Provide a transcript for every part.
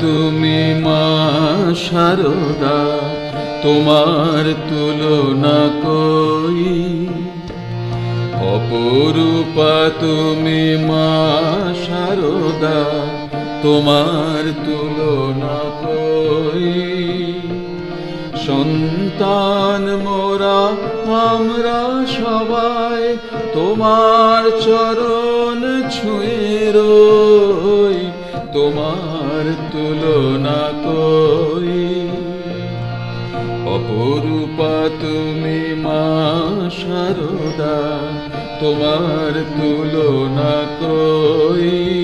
তুমি মা শারদা তোমার তুলনা কই? অপরূপা তুমি মা শারদা তোমার তুলনা কই? সন্তান মোরা, আমরা সবাই তোমার চরণ ছুঁয়ে রই, তোমার তুলনা কই? অপরূপা তুমি মা শারদা তোমার তুলনা কই?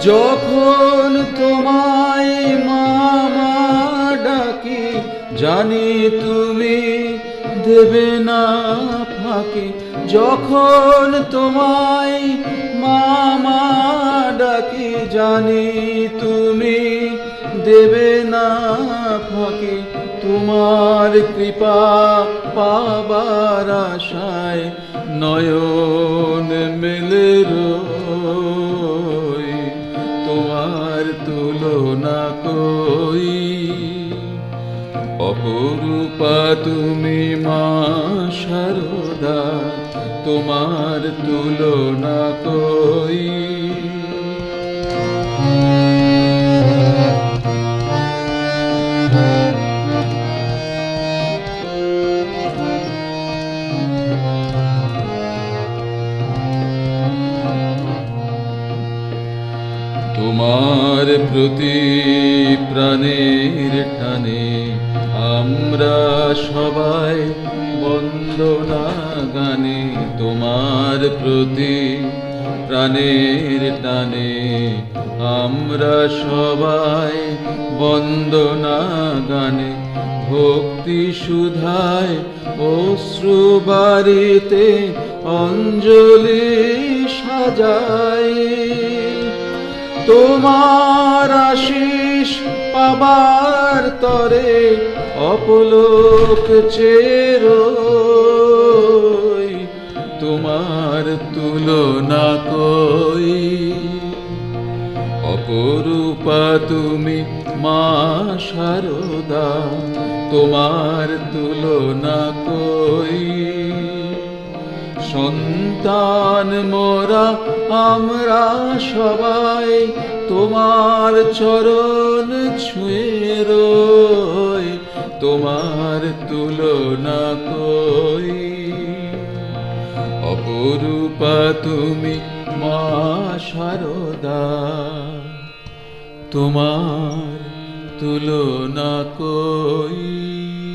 যখন তোমায় ডাকি জানি তুমি দেবে না ফাঁকি, যখন তোমায় মামা ডাকি, জানি তুমি দেবে না ফাঁকি, তোমার কৃপা পাবার আশায় নয়ন মেলে অপরূপা তুমি মা শারদা তোমার তুলনা কই? তোমার প্রতি প্রাণের টানে আমরা সবাই বন্দনা গানে তোমার প্রতি প্রাণের টানে আমরা সবাই বন্দনা গানে ভক্তি সুধায় অশ্রু বাড়িতে অঞ্জলি সাজায় তোমার আশিস পাবার তরে অপলোক চের তোমার তুলনা কই? অপরূপা তুমি মা শারদা তোমার তুলনা কই? সন্তান মোরা, আমরা সবাই তোমার চরণ ছুঁয়ে রই, তোমার তুলনা কই। অপরূপা তুমি মা সারদা তোমার তুলনা কই।